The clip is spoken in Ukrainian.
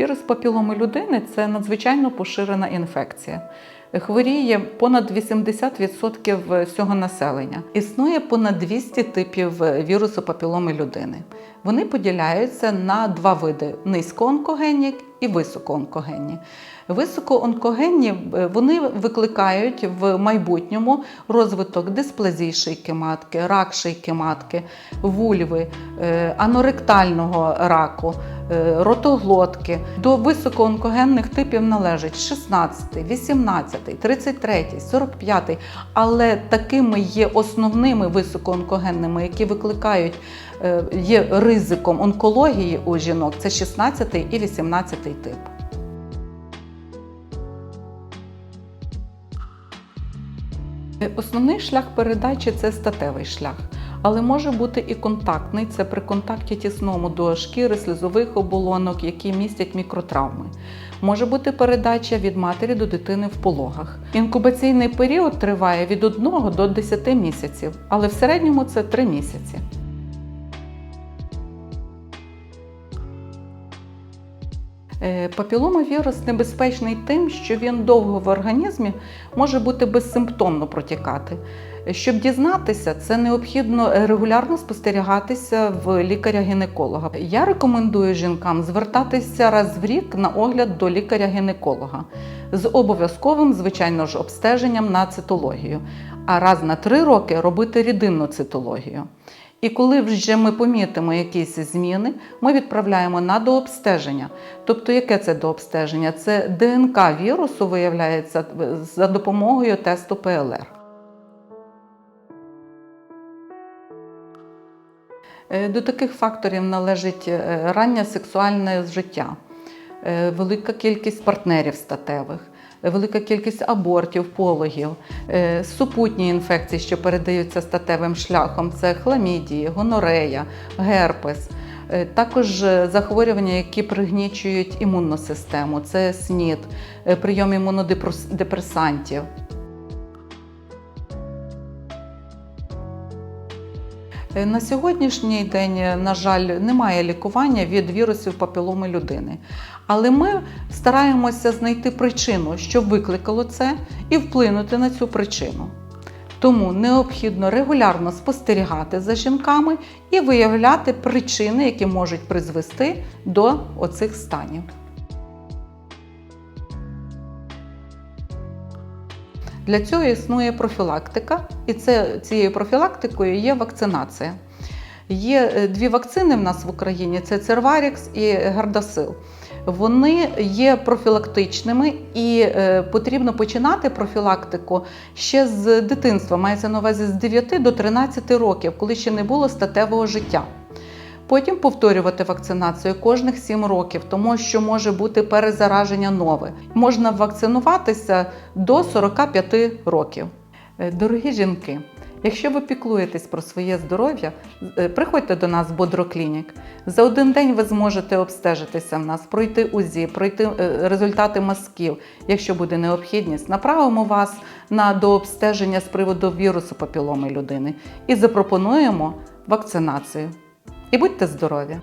Вірус папіломи людини це надзвичайно поширена інфекція. Хворіє понад 80% всього населення. Існує понад 200 типів вірусу папіломи людини. Вони поділяються на два види: низькоонкогенні і високоонкогенні. Високоонкогенні е, вони викликають в майбутньому розвиток дисплазії шийки матки, рак шийки матки, вульви, е, аноректального раку, ротоглотки. До високоонкогенних типів належать 16, 18, 33, 45, але такими є основними високоонкогенними, які викликають е, є ризиком онкології у жінок. Це 16 і 18 тип. Е, Основний шлях передачі це статевий шлях, але може бути і контактний це при контакті тісному до шкіри, сльозових оболонок, які містять мікротравми. Може бути передача від матері до дитини в пологах. Інкубаційний період триває від 1 до 10 місяців, але в середньому це 3 місяці. Папіломавірус небезпечний тим, що він довго в організмі може бути безсимптомно протікати. Щоб дізнатися, це необхідно регулярно спостерігатися в лікаря-гінеколога. Я рекомендую жінкам звертатися раз в рік на огляд до лікаря-гінеколога з обов'язковим, звичайно ж, обстеженням на цитологію, а раз на три роки робити рідинну цитологію. І коли вже ми помітимо якісь зміни, ми відправляємо на дообстеження. Тобто, яке це дообстеження? Це ДНК вірусу виявляється за допомогою тесту ПЛР. Е, До таких факторів належить е, раннє сексуальне життя, е, велика кількість партнерів статевих, е, велика кількість абортів, пологів, е, супутні інфекції, що передаються статевим шляхом, це хламідії, гонорея, герпес. Е, Також е, захворювання, які пригнічують імунну систему, це СНІД, прийом імунодепресантів. На сьогоднішній день, е, на жаль, немає лікування від вірусів папіломи людини. Але ми стараємося знайти причину, що викликало це, і вплинути на цю причину. Тому необхідно регулярно спостерігати за жінками і виявляти причини, які можуть призвести до оцих станів. Для цього існує профілактика, і це, цією профілактикою є вакцинація. Є е, дві вакцини в нас в Україні: це Церварікс і Гардасил. Вони є профілактичними і е, потрібно починати профілактику ще з дитинства, мається на увазі з 9 до 13 років, коли ще не було статевого життя. Потім повторювати вакцинацію кожних 7 років, тому що може бути перезараження нове. Можна вакцинуватися до 45 років. Е, Дорогі жінки, якщо ви піклуєтесь про своє здоров'я, е, приходьте до нас в Бодроклінік. За один день ви зможете обстежитися в нас, пройти УЗІ, пройти е, результати мазків. Якщо буде необхідність, направимо вас на дообстеження з приводу вірусу папіломи людини і запропонуємо вакцинацію. І будьте здорові!